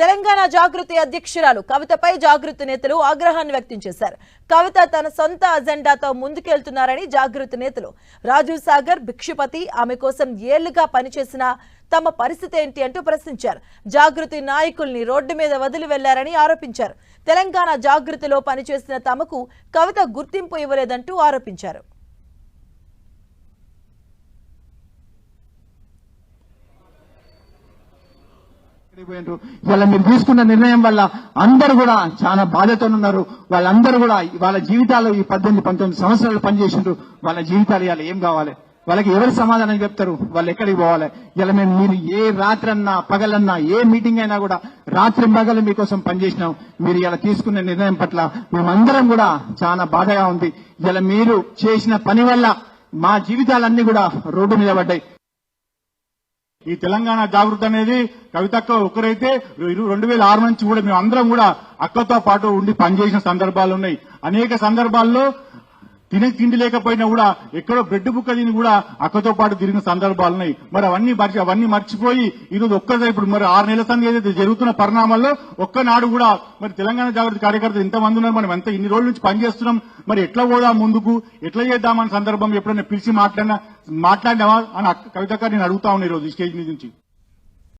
తెలంగాణ జాగృతి అధ్యక్షురాలు కవితపై జాగృతి నేతలు ఆగ్రహాన్ని వ్యక్తం చేశారు. కవిత తన సొంత అజెండాతో ముందుకెళ్తున్నారని జాగృతి నేతలు. రాజు సాగర్ భిక్షుపతి ఆమె కోసం ఏళ్ళుగా పనిచేసిన తమ పరిస్థితి ఏంటి అంటూ ప్రశ్నించారు. జాగృతి నాయకుల్ని రోడ్డు మీద వదిలి వెళ్ళారని ఆరోపించారు. తెలంగాణ జాగృతిలో పనిచేసిన తమకు కవిత గుర్తింపు ఇవ్వలేదంటూ ఆరోపించారు. పోయినారు ఇవాళ మీరు తీసుకున్న నిర్ణయం వల్ల అందరూ కూడా చాలా బాధతో ఉన్నారు. వాళ్ళందరూ కూడా వాళ్ళ జీవితాలు ఈ పద్దెనిమిది పంతొమ్మిది సంవత్సరాలు పనిచేసిండ్రు. వాళ్ళ జీవితాలు ఇవాళ ఏం కావాలి? వాళ్ళకి ఎవరు సమాధానం చెప్తారు? వాళ్ళు ఎక్కడికి పోవాలి? ఇలా మేము మీరు ఏ రాత్రన్నా పగలన్నా ఏ మీటింగ్ అయినా కూడా రాత్రి పగలు మీకోసం పనిచేసినాం. మీరు ఇలా తీసుకున్న నిర్ణయం పట్ల మేమందరం కూడా చాలా బాధగా ఉంది. ఇలా మీరు చేసిన పని వల్ల మా జీవితాలన్నీ కూడా రోడ్డు మీద పడ్డాయి. ఈ తెలంగాణ జాగృతి అనేది కవితక్క ఒకరైతే రెండు వేల ఆరు నుంచి కూడా మేము అందరం కూడా అక్కతో పాటు ఉండి పనిచేసిన సందర్భాలు ఉన్నాయి. అనేక సందర్భాల్లో తినే తిండి లేకపోయినా కూడా ఎక్కడో బ్రెడ్ బుక్క తిని కూడా అక్కతో పాటు తిరిగిన సందర్భాలు ఉన్నాయి. మరి అవన్నీ మర్చి అవన్నీ మర్చిపోయి ఈరోజు ఒక్కసారి ఇప్పుడు మరి ఆరు నెలల సంది ఏదైతే జరుగుతున్న పరిణామాల్లో ఒక్కనాడు కూడా మరి తెలంగాణ జాగృతి కార్యకర్తలు ఇంతమంది ఉన్నారు. మనం ఎంత ఇన్ని రోజుల నుంచి పనిచేస్తున్నాం. మరి ఎట్లా పోదాం ముందుకు? ఎట్లా చేద్దామన్న సందర్భం ఎప్పుడైనా పిలిచి మాట్లాడినా మాట్లాడినావా అని అక్క- కవితక్క నేను అడుగుతా ఉన్నా ఈరోజు స్టేజ్ మీద నుంచి.